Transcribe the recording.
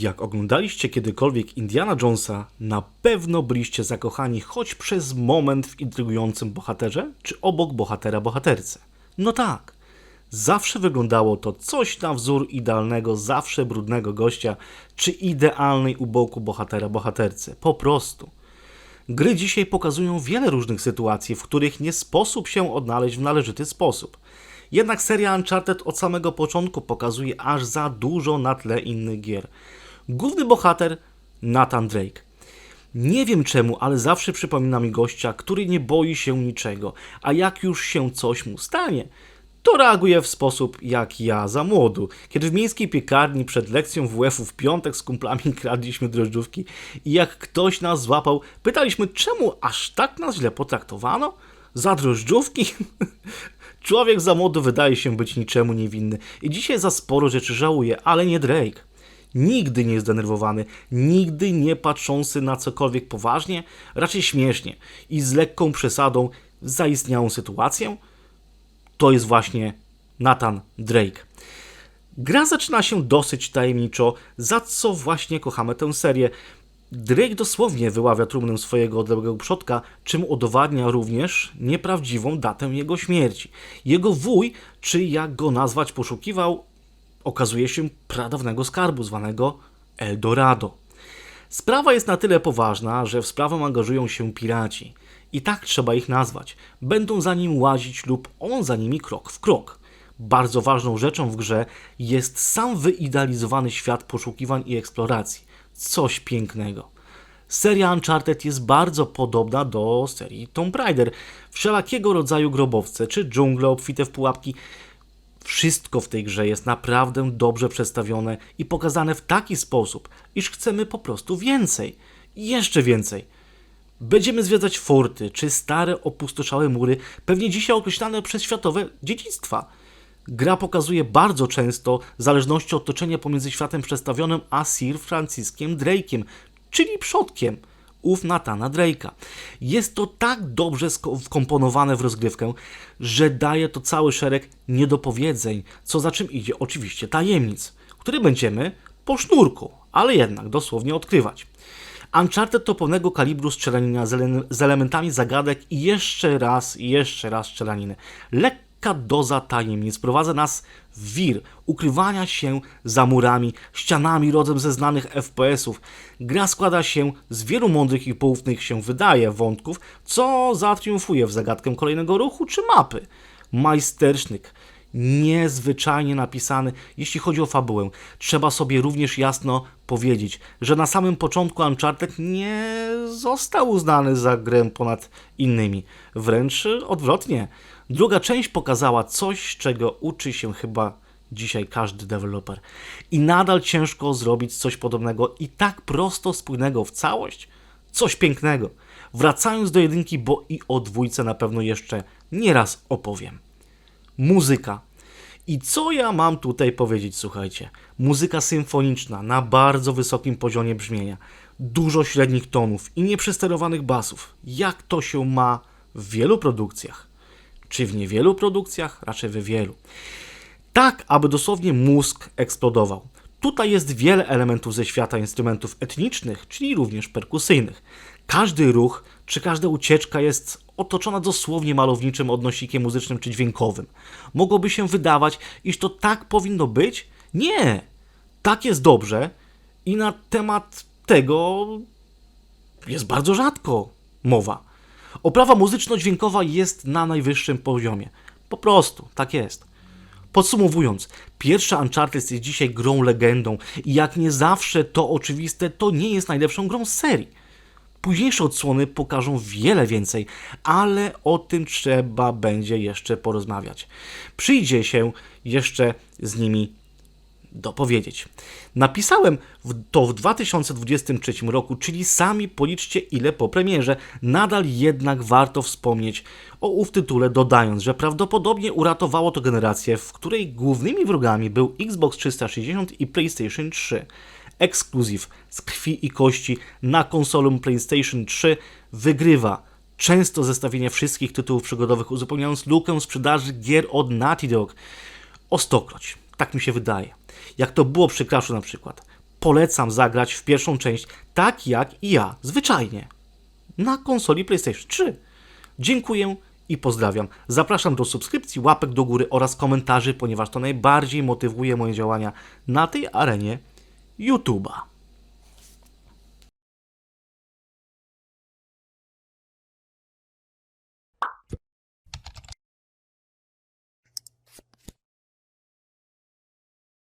Jak oglądaliście kiedykolwiek Indiana Jonesa, na pewno byliście zakochani choć przez moment w intrygującym bohaterze, czy obok bohatera bohaterce. No tak, zawsze wyglądało to coś na wzór idealnego, zawsze brudnego gościa, czy idealnej u boku bohatera bohaterce. Po prostu. Gry dzisiaj pokazują wiele różnych sytuacji, w których nie sposób się odnaleźć w należyty sposób. Jednak seria Uncharted od samego początku pokazuje aż za dużo na tle innych gier. Główny bohater Nathan Drake. Nie wiem czemu, ale zawsze przypomina mi gościa, który nie boi się niczego, a jak już się coś mu stanie, to reaguje w sposób jak ja za młodu, kiedy w miejskiej piekarni przed lekcją WF-u w piątek z kumplami kradliśmy drożdżówki i jak ktoś nas złapał, pytaliśmy czemu aż tak nas źle potraktowano? Za drożdżówki? Człowiek za młodu wydaje się być niczemu niewinny i dzisiaj za sporo rzeczy żałuje, ale nie Drake. Nigdy nie zdenerwowany, nigdy nie patrzący na cokolwiek poważnie, raczej śmiesznie i z lekką przesadą zaistniałą sytuację, to jest właśnie Nathan Drake. Gra zaczyna się dosyć tajemniczo, za co właśnie kochamy tę serię. Drake dosłownie wyławia trumnę swojego odległego przodka, czym udowadnia również nieprawdziwą datę jego śmierci. Jego wuj, czy jak go nazwać, poszukiwał, okazuje się pradawnego skarbu zwanego Eldorado. Sprawa jest na tyle poważna, że w sprawę angażują się piraci. I tak trzeba ich nazwać. Będą za nim łazić lub on za nimi krok w krok. Bardzo ważną rzeczą w grze jest sam wyidealizowany świat poszukiwań i eksploracji. Coś pięknego. Seria Uncharted jest bardzo podobna do serii Tomb Raider. Wszelakiego rodzaju grobowce czy dżungle obfite w pułapki. Wszystko w tej grze jest naprawdę dobrze przedstawione i pokazane w taki sposób, iż chcemy po prostu więcej. Jeszcze więcej. Będziemy zwiedzać forty czy stare opustoszałe mury, pewnie dzisiaj określane przez światowe dziedzictwa. Gra pokazuje bardzo często zależności otoczenia pomiędzy światem przedstawionym a Sir Franciskiem Drake'iem, czyli przodkiem ów Natana Drake'a. Jest to tak dobrze wkomponowane w rozgrywkę, że daje to cały szereg niedopowiedzeń, co za czym idzie oczywiście tajemnic, które będziemy po sznurku, ale jednak dosłownie odkrywać. Uncharted to pełnego kalibru strzelanina z, ele- z elementami zagadek i jeszcze raz, i jeszcze raz strzelaniny. Lekka doza tajemnic prowadza nas w wir ukrywania się za murami, ścianami rodem ze znanych FPS-ów. Gra składa się z wielu mądrych i poufnych się wydaje wątków, co zatriumfuje w zagadkę kolejnego ruchu czy mapy. Majstersztyk niezwyczajnie napisany, jeśli chodzi o fabułę. Trzeba sobie również jasno powiedzieć, że na samym początku Uncharted nie został uznany za grę ponad innymi. Wręcz odwrotnie. Druga część pokazała coś, czego uczy się chyba dzisiaj każdy deweloper. I nadal ciężko zrobić coś podobnego i tak prosto spójnego w całość. Coś pięknego. Wracając do jedynki, bo i o dwójce na pewno jeszcze nieraz opowiem muzyka. I co ja mam tutaj powiedzieć, słuchajcie? Muzyka symfoniczna na bardzo wysokim poziomie brzmienia, dużo średnich tonów i nieprzesterowanych basów. Jak to się ma w wielu produkcjach? Czy w niewielu produkcjach? Raczej w wielu. Tak, aby dosłownie mózg eksplodował. Tutaj jest wiele elementów ze świata instrumentów etnicznych, czyli również perkusyjnych. Każdy ruch czy każda ucieczka jest otoczona dosłownie malowniczym odnosikiem muzycznym czy dźwiękowym. Mogłoby się wydawać, iż to tak powinno być? Nie! Tak jest dobrze i na temat tego jest bardzo rzadko mowa. Oprawa muzyczno-dźwiękowa jest na najwyższym poziomie. Po prostu, tak jest. Podsumowując, pierwsza Uncharted jest dzisiaj grą legendą i jak nie zawsze to oczywiste, to nie jest najlepszą grą z serii. Późniejsze odsłony pokażą wiele więcej, ale o tym trzeba będzie jeszcze porozmawiać. Przyjdzie się jeszcze z nimi dopowiedzieć. Napisałem to w 2023 roku, czyli sami policzcie ile po premierze. Nadal jednak warto wspomnieć o ów tytule, dodając, że prawdopodobnie uratowało to generację, w której głównymi wrogami był Xbox 360 i PlayStation 3 ekskluzyw z krwi i kości na konsolę PlayStation 3 wygrywa. Często zestawienie wszystkich tytułów przygodowych uzupełniając lukę sprzedaży gier od Naughty Dog o stokroć. Tak mi się wydaje. Jak to było przy Crashu na przykład. polecam zagrać w pierwszą część tak jak i ja, zwyczajnie, na konsoli PlayStation 3. Dziękuję i pozdrawiam. Zapraszam do subskrypcji, łapek do góry oraz komentarzy, ponieważ to najbardziej motywuje moje działania na tej arenie YouTube'a.